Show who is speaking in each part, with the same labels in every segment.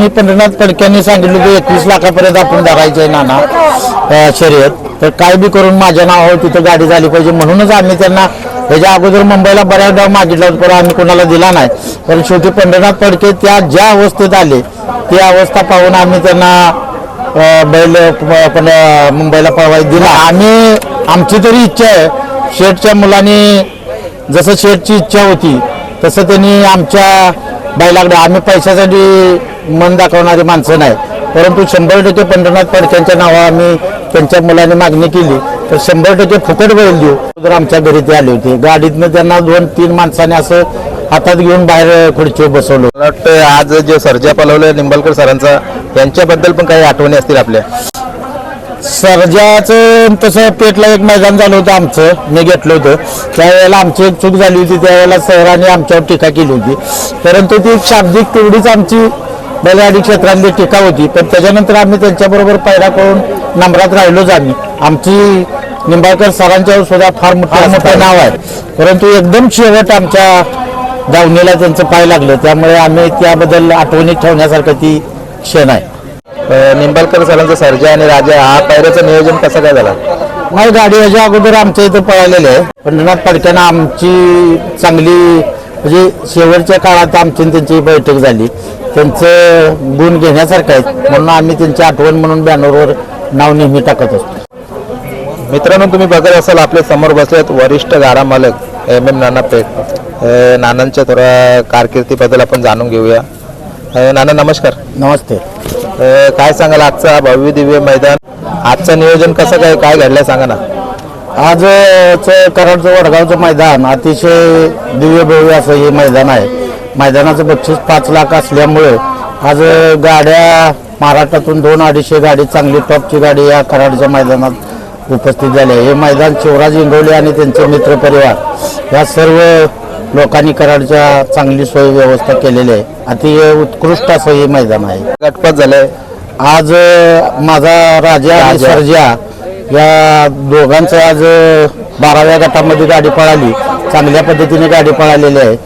Speaker 1: मी पंढरनाथ फडक्यांनी सांगितलं की एकवीस लाखापर्यंत आपण धरायचे नाना शर्यत. तर काय बी करून माझ्या नावावर तिथं गाडी झाली पाहिजे म्हणूनच आम्ही त्यांना त्याच्या अगोदर मुंबईला बऱ्याचदा मागितला होता पण आम्ही कोणाला दिला नाही. पण शेवटी पंढरनाथ फडके त्या ज्या अवस्थेत आले ती अवस्था पाहून आम्ही त्यांना बैल पण मुंबईला पळवाय दिला. आम्ही आमची तरी इच्छा आहे शेठच्या मुलांनी जसं शेठची इच्छा होती तसं त्यांनी आमच्या बैलाकडे आम्ही पैशासाठी मन दाखवणारी माणसं नाही. परंतु शंभर टक्के पंढरनाथ फडक्यांच्या नावा आम्ही त्यांच्या मुलाने मागणी केली. तर शंभर टक्के फुकट बैल देऊ. तर आमच्या घरी ते आले होते. गाडीतनं त्यांना दोन तीन माणसाने असं हातात घेऊन बाहेर खुर्चीवर बसवलं.
Speaker 2: मला वाटतं आज जे सर्जा पलवलं निंबलकर सरांचा यांच्याबद्दल पण काही आठवणी असतील आपल्या?
Speaker 1: सर्जाचं तसं पेटला एक मैदान झालं होतं आमचं. मी घेतलं होतं. त्यावेळेला आमची एक चूक झाली होती. त्यावेळेला सरांनी आमच्यावर टीका केली होती. परंतु ती शाब्दिक तेवढीच आमची बैलगाडी क्षेत्रातली टीका होती. पण त्याच्यानंतर आम्ही त्यांच्याबरोबर पैरा करून नंबरात राहिलोच आम्ही. आमची निंबाळकर सरांच्यावर सुद्धा फार मोठं मोठं नाव आहे. परंतु एकदम शेवट आमच्या दावणीला त्यांचं पाय लागलं. त्यामुळे आम्ही त्याबद्दल आठवणीत ठेवण्यासारखं ती क्षण आहे.
Speaker 2: निंबाळकर सरांचा सर्जा आणि राजा हा पायऱ्याचं नियोजन कसं काय झालं?
Speaker 1: माझी गाडी याच्या अगोदर आमच्या इथं पळालेली आहे पंढरनाथ फडक्यानं आमची चांगली म्हणजे शेवटच्या काळात आमची त्यांची बैठक झाली. त्यांचं गुण घेण्यासारखं आहे म्हणून आम्ही त्यांची आठवण म्हणून बॅनरवर नाव नेहमी टाकत असतो.
Speaker 2: मित्रांनो तुम्ही बघत असाल आपल्यासमोर बसलेत वरिष्ठ गाडा मालक एम एम नाना पेठ. नानांच्या थोड्या कारकिर्दीबद्दल आपण जाणून घेऊया. नाना नमस्कार.
Speaker 1: नमस्ते.
Speaker 2: काय सांगाल आजचा भव्य दिव्य मैदान? आजचं नियोजन कसं काय काय घडलंय सांगा ना.
Speaker 1: आज कराडचं वडगावचं मैदान अतिशय दिव्य भव्य असं हे मैदान आहे. मैदानाचं बक्षीस पाच लाख असल्यामुळे आज गाड्या महाराष्ट्रातून दोन अडीचशे गाडी चांगली टॉपची गाडी या कराडच्या मैदानात उपस्थित झाली आहे. हे मैदान शिवराज इंगवले आणि त्यांचे मित्रपरिवार या सर्व लोकांनी कराडच्या चांगली सोय व्यवस्था केलेली आहे. अति उत्कृष्ट असं हे मैदान आहे.
Speaker 2: गटपात झालंय.
Speaker 1: आज माझा राजा आणि
Speaker 2: राजा.
Speaker 1: सर्जा या दोघांचं आज बाराव्या गटामध्ये गाडी पळाली. चांगल्या पद्धतीने गाडी पळालेली आहे.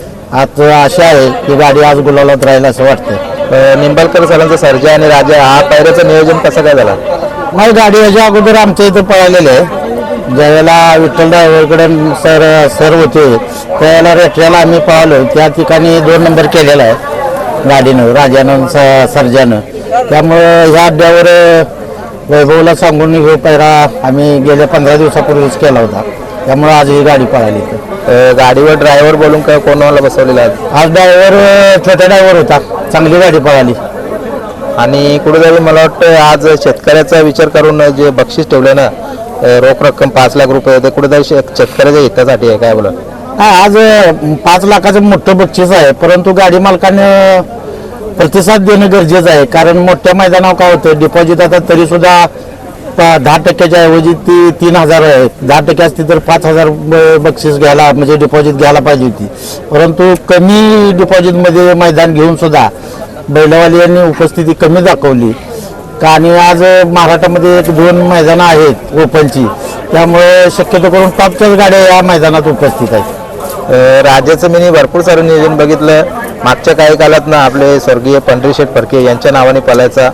Speaker 1: आज आशा आहे की गाडी आज गुलालात राहील असं वाटतं
Speaker 2: निंबाळकर सरांचा सर्जा आणि राजा हा पायऱ्याचं नियोजन कसं काय झालं?
Speaker 1: माझी गाडी याच्या अगोदर आमच्या इथं पळालेली आहे. ज्यावेळेला विठ्ठल ड्रायव्हरकडे सर सर होते त्यावेळेला रेट्याला आम्ही पळालो त्या ठिकाणी दोन नंबर केलेला आहे गाडीनं राजानं स- सर्जानं. त्यामुळं ह्या अड्ड्यावर वैभवला सांगून हे पैरा आम्ही गेल्या पंधरा दिवसापूर्वीच केला होता. त्यामुळं आज ही गाडी पळाली
Speaker 2: गाडीवर ड्रायव्हर बोलून काय कोणाला बसवलेला आहे?
Speaker 1: आज ड्रायव्हर छोटा ड्रायव्हर होता. चांगली गाडी पळाली.
Speaker 2: आणि कुठेतरी मला वाटतं आज शेतकऱ्याचा विचार करून जे बक्षीस ठेवलं ना रोख रक्कम पाच लाख रुपये होते. कुठे शेत- शेतकऱ्याच्या हितासाठी आहे काय बोला
Speaker 1: हा आज पाच लाखाचं मोठं बक्षीस आहे. परंतु गाडी मालकाने प्रतिसाद देणं गरजेचं आहे. कारण मोठ्या मैदानावर काय होतं? डिपॉझिट आता तरी सुद्धा दहा टक्क्याच्या ऐवजी ती तीन हजार आहे. दहा टक्के असती तर पाच हजार ब- बक्षीस घ्यायला म्हणजे डिपॉझिट घ्यायला पाहिजे होती. परंतु कमी डिपॉझिटमध्ये मैदान घेऊन सुद्धा बैलवाली यांनी उपस्थिती कमी दाखवली. आणि आज महाराष्ट्रामध्ये एक दोन मैदानं आहेत ओपनची. त्यामुळे शक्यतो करून टॉपच्याच गाड्या या मैदानात उपस्थित आहेत.
Speaker 2: अं, राजाचं मी भरपूर सारं नियोजन बघितलं. मागच्या काही काळात ना आपले स्वर्गीय पंढरीशेठ फडके यांच्या नावाने पळायचा.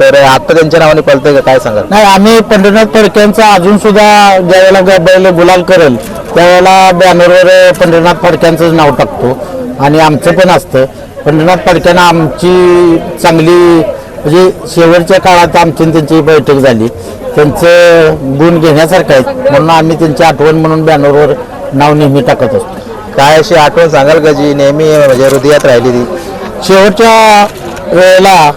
Speaker 2: तर आता त्यांच्या नावाने पळतंय का? काय सांगाल?
Speaker 1: नाही आम्ही पंढरनाथ फडक्यांचा अजून सुद्धा ज्यावेळेला बैल गुलाल करेल त्यावेळेला बॅनरवर पंढरनाथ फडक्यांचंच नाव टाकतो. आणि आमचं पण असतं. पंढरनाथ फडक्यानं आमची चांगली म्हणजे शेवटच्या काळात आमची त्यांची बैठक झाली. त्यांचं गुण घेण्यासारखं आहे म्हणून आम्ही त्यांची आठवण म्हणून बॅनरवर नाव नेहमी टाकत असतो.
Speaker 2: काय अशी आठवण सांगाल का जी नेहमी म्हणजे हृदयात राहिली ती
Speaker 1: शेवटच्या वेळेला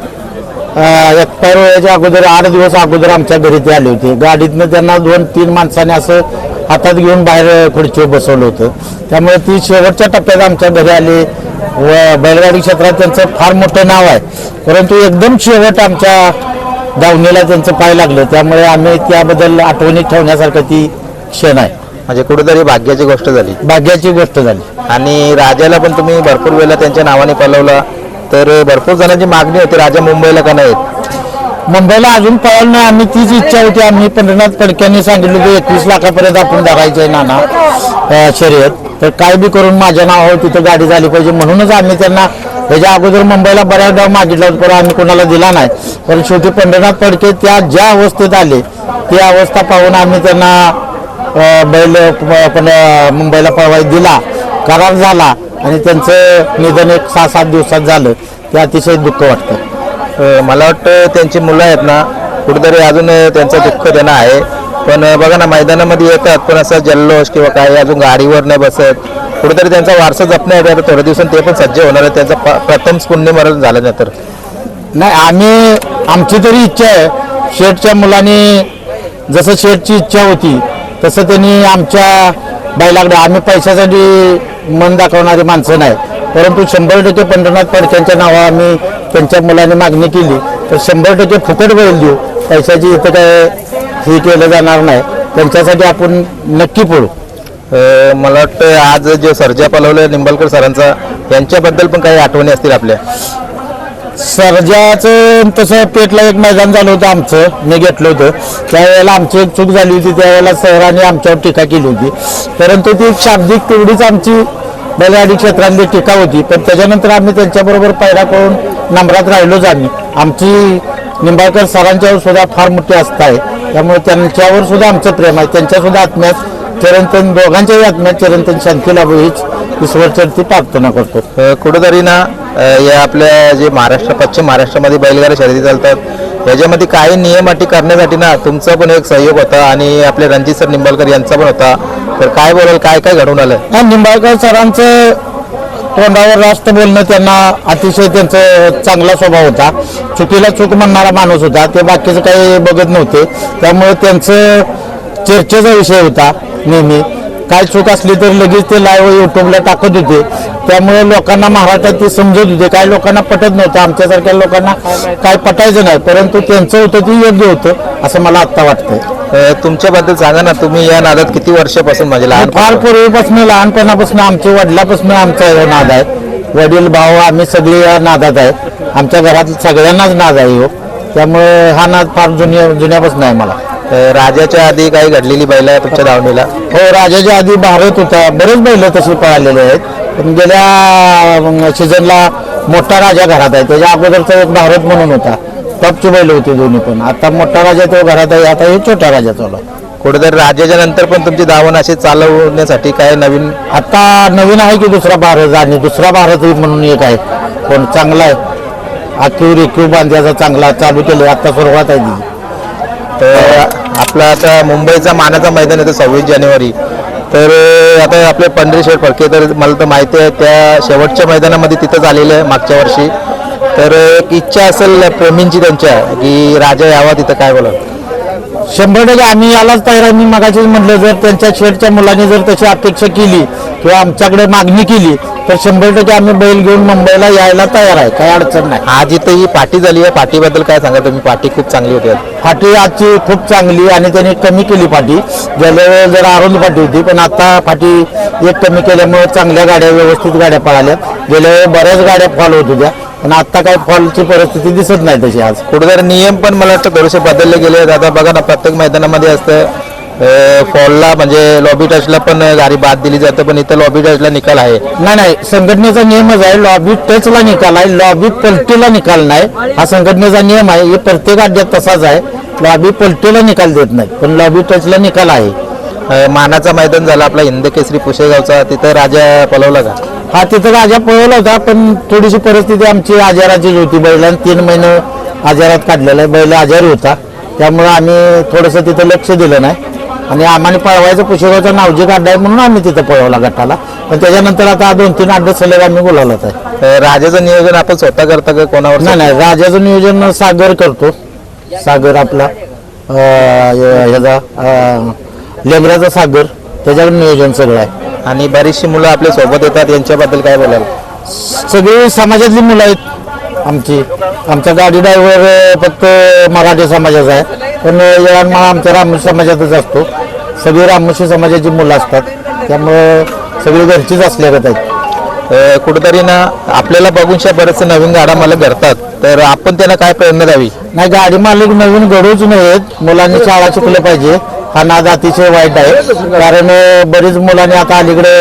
Speaker 1: एक्सपायर व्हायच्या अगोदर आठ दिवस अगोदर आमच्या घरी ते आले होते. गाडीतनं त्यांना दोन तीन माणसाने असं हातात घेऊन बाहेर खुर्चीवर बसवलं होतं. त्यामुळे ती शेवटच्या टप्प्यात आमच्या घरी आले. व बैलगाडी क्षेत्रात त्यांचं फार मोठं नाव आहे. परंतु एकदम शेवट आमच्या दावणीला त्यांचं पाय लागलं. त्यामुळे आम्ही त्याबद्दल आठवणीत ठेवण्यासारखं ती क्षण आहे.
Speaker 2: म्हणजे कुठेतरी भाग्याची गोष्ट झाली.
Speaker 1: भाग्याची गोष्ट झाली.
Speaker 2: आणि राजाला पण तुम्ही भरपूर वेळेला त्यांच्या नावाने पळवला. तर भरपूर जणांची मागणी होती राजा मुंबईला का नाही?
Speaker 1: मुंबईला अजून पळालं नाही आम्ही तीच इच्छा होती. आम्ही पंढरनाथ फडक्यांनी सांगितलं की एकवीस लाखापर्यंत आपण धरायचं आहे नाना शर्यत. तर काय बी करून माझ्या नावावर तिथं गाडी झाली पाहिजे म्हणूनच आम्ही त्यांना त्याच्या अगोदर मुंबईला बऱ्याचदा मागितला होता पण आम्ही कोणाला दिला नाही. पण शेवटी पंढरनाथ फडके त्या ज्या अवस्थेत आले ती अवस्था पाहून आम्ही त्यांना बैल पण मुंबईला पळवाय दिला. करार झाला आणि त्यांचं निधन एक सहा सात दिवसात झालं. ते अतिशय दुःख वाटतं.
Speaker 2: मला वाटतं त्यांची मुलं आहेत ना कुठेतरी अजून त्यांचं दुःख त्यांना आहे. पण बघा ना मैदानामध्ये येतात पण असा जल्लोष किंवा काही अजून गाडीवर नाही बसत. कुठेतरी त्यांचा वारसा जपण्यात आहे थोड्या दिवसात ते पण सज्ज होणार आहे त्यांचा प- प्रथम पुण्य मरण झालं नाही तर.
Speaker 1: नाही आम्ही आमची तरी इच्छा आहे. शेठच्या मुलांनी जसं शेठची इच्छा होती तसं त्यांनी आमच्या बैलाकडे आम्ही पैशासाठी मन दाखवणारी माणसं नाही. परंतु शंभर टक्के पंढरनाथ पडक्यांच्या नावा आम्ही त्यांच्या मुलांनी मागणी केली. तर शंभर टक्के फुकट बैल देऊ. पैशाची इथं काय हे केलं जाणार नाही. त्यांच्यासाठी आपण नक्की पडू
Speaker 2: मला वाटतं आज जो सर्जा पलवलं निंबालकर सरांचा यांच्याबद्दल पण काही आठवणी असतील आपल्या?
Speaker 1: सर्जाचं तसं पेटला एक मैदान झालं होतं आमचं. मी घेतलं होतं. त्यावेळेला आमची एक चूक झाली होती. त्यावेळेला सरांनी आमच्यावर टीका केली होती. परंतु ती शाब्दिक तेवढीच आमची बैलगाडी क्षेत्रातली टीका होती. पण त्याच्यानंतर आम्ही त्यांच्याबरोबर पैरा करून नंबरात राहिलोच आम्ही. आमची निंबाळकर सरांच्यावर सुद्धा फार मोठी आस्था आहे. त्यामुळे त्यांच्यावर सुद्धा आमचं प्रेम आहे. त्यांच्या सुद्धा आत्म्यात चिरंतन दोघांच्याही आत्म्यात चिरंतन शांती लाभो हीच ईश्वरचरती प्रार्थना करतो.
Speaker 2: कुठेतरी ना या आपल्या जे महाराष्ट्र पश्चिम महाराष्ट्रामध्ये बैलगाडी शर्यती चालतात याच्यामध्ये काही नियम अटी करण्यासाठी ना तुमचा पण एक सहयोग होता आणि आपले रणजित सर निंबाळकर यांचा पण होता. तर काय बोलाल काय काय घडून आलं
Speaker 1: निंबाळकर सरांचं तोंडावर रास्त बोलणं त्यांना अतिशय त्यांचं चांगला स्वभाव होता. चुकीला चूक म्हणणारा माणूस होता. ते बाकीचं काही बघत नव्हते. त्यामुळे त्यांचं चर्चेचा विषय होता नेहमी. काय चूक असली तर लगेच ते लाईव्ह युट्यूबला टाकत होते. त्यामुळे लोकांना महाराष्ट्रात ते समजत होते. काही लोकांना पटत नव्हतं. आमच्यासारख्या लोकांना काय पटायचं नाही. परंतु त्यांचं होतं ते योग्य होतं असं मला आत्ता वाटतंय.
Speaker 2: तुमच्याबद्दल सांगा ना तुम्ही या नादात किती वर्षापासून म्हणजे लहान
Speaker 1: फार पूर्वीपासून लहानपणापासून आमच्या वडिलापासून आमचा हे नाद आहे. वडील भाऊ आम्ही सगळे या नादात आहे. आमच्या घरात सगळ्यांनाच नाद आहे हो. त्यामुळे हा नाद फार जुन्या जुन्यापासून आहे मला.
Speaker 2: राजाच्या आधी काही घडलेली बैल आहे तुमच्या धावणीला?
Speaker 1: हो राजाच्या आधी भारत होता. बरेच बैल तशी पळालेले आहेत. पण गेल्या सीझनला मोठा राजा घरात आहे. त्याच्या अगोदरचा एक भारत म्हणून होता. टॉपची बैल होती दोन्ही पण. आता मोठा राजा तो घरात आहे. आता हे छोटा राजा चालू.
Speaker 2: कुठेतरी राजाच्या नंतर पण तुमची धावण अशी चालवण्यासाठी काय नवीन?
Speaker 1: आता नवीन आहे की दुसरा भारत आणि दुसरा भारत म्हणून एक आहे. पण चांगला आहे. आखीव रेखीव बांध्याचा चांगला चालू केलं आता सुरुवात आहे ती.
Speaker 2: तर आपला आता मुंबईचा मानाचा मैदान येतं सव्वीस जानेवारी. तर आता आपले पंढरीश्वर फडके तर मला तर माहिती आहे त्या शेवटच्या मैदानामध्ये तिथंच आलेलं आहे मागच्या वर्षी. तर एक इच्छा असेल प्रेमींची त्यांच्या की राजा यावा तिथं काय बोला
Speaker 1: शंभर टक्के आम्ही यालाच तयार मी मगाशीच म्हटलं जर त्यांच्या शेडच्या मुलांनी जर तशी अपेक्षा केली किंवा आमच्याकडे मागणी केली तर शंभर टक्के आम्ही बैल घेऊन मुंबईला यायला तयार आहे. काही अडचण नाही.
Speaker 2: आज इथं ही पाठी झाली आहे. पाठीबद्दल काय सांगा तुम्ही? पाठी खूप चांगली होती आज.
Speaker 1: फाटी आजची खूप चांगली आणि त्यांनी कमी केली फाटी गेल्या वेळेस जरा अरुंद फाटी होती पण आता फाटी एक कमी केल्यामुळे चांगल्या गाड्या व्यवस्थित गाड्या पळाल्या. गेल्या वेळेस बऱ्याच गाड्या फॉल होत होत्या. पण आता काही फॉलची परिस्थिती दिसत नाही तशी आज.
Speaker 2: कुठेतरी नियम पण मला वाटतं थोडेसे बदलले गेले आहेत. आता बघा ना प्रत्येक मैदानामध्ये असतं फॉलला म्हणजे लॉबी टचला पण गाडी बाद दिली जाते पण इथं लॉबी टचला निकाल आहे.
Speaker 1: नाही नाही संघटनेचा नियमच आहे लॉबी टचला निकाल आहे लॉबी पलटीला निकाल नाही. हा संघटनेचा नियम आहे हे प्रत्येक अड्ड्यात तसाच आहे. लॉबी पलटीला निकाल देत नाही पण लॉबी टचला निकाल आहे.
Speaker 2: मानाचा मैदान झाला आपला हिंद केसरी पुशेगावचा. तिथं राजा पलवला का?
Speaker 1: हा तिथं राजा पळवला होता पण थोडीशी परिस्थिती आमची आजाराचीच होती बैलांनी तीन महिने आजारात काढलेला आहे. बैल आजारी होता. त्यामुळे आम्ही थोडंसं तिथं लक्ष दिलं नाही. आणि आम्हाला पळवायचं पुशेगावचा नावजी आहे म्हणून आम्ही तिथं पळवला गटाला. पण त्याच्यानंतर आता दोन तीन अड्डे सलग आम्ही बोलावलाच आहे.
Speaker 2: राजाचं नियोजन आपण स्वतः करता का कोणावर?
Speaker 1: नाही नाही राजाचं नियोजन सागर करतो. सागर आपला ह्याचा लेंगऱ्याचा सागर त्याच्याकडे नियोजन सगळं आहे
Speaker 2: आणि बरीचशी मुलं आपल्यासोबत येतात यांच्याबद्दल काय बोलाल?
Speaker 1: सगळी समाजातली मुलं आहेत. आमची. आमचा गाडी ड्रायव्हर फक्त मराठी समाजाचा आहे. पण येळांमाळा आमच्या रामोशी समाजातच असतो. सगळी रामोशी समाजाची मुलं असतात. त्यामुळं सगळी घरचीच असल्यागत आहेत.
Speaker 2: अ, कुठेतरी ना आपल्याला बघून शा बरेचसे नवीन गाडा मला करतात तर आपण त्यांना काय प्रेरणा द्यावी?
Speaker 1: नाही गाडी मालक नवीन घडूच नाहीत मुलांनी शाळा शिकलं पाहिजे. हा नाद अतिशय वाईट आहे. कारण बरीच मुलांनी आता अलीकडे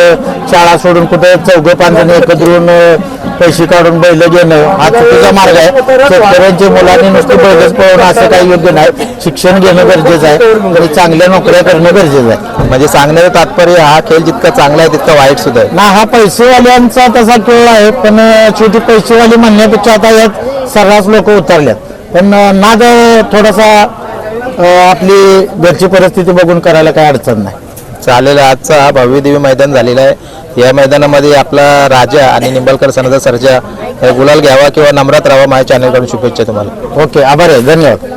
Speaker 1: शाळा सोडून कुठे चौघ पाच जण एकत्र येऊन अं, पैसे काढून बैल घेणं हा चुकीचा मार्ग आहे. शेतकऱ्यांची मुलांनी नुसती बैलच पळवणं असं काही योग्य नाही. शिक्षण घेणं गरजेचं आहे आणि चांगल्या नोकऱ्या करणं गरजेचं आहे.
Speaker 2: म्हणजे सांगण्याचं तात्पर्य हा खेळ जितका चांगला आहे तितका वाईट सुद्धा आहे.
Speaker 1: ना हा पैसेवाल्यांचा तसा खेळ आहे पण शेवटी पैसेवाली म्हणण्यापेक्षा आता यात सर्रास लोक उतरल्यात. पण नाद थोडासा आपली घरची परिस्थिती बघून करायला काही अडचण नाही.
Speaker 2: चालेल आजचा हा भव्य दिव्य मैदान झालेला आहे. या मैदानामध्ये आपला राजा आणि निंबलकर सणाचा सर्जा हे गुलाल घ्यावा किंवा नम्रात राहावा माझ्या चॅनलकडून शुभेच्छा तुम्हाला.
Speaker 1: ओके आभार आहे धन्यवाद.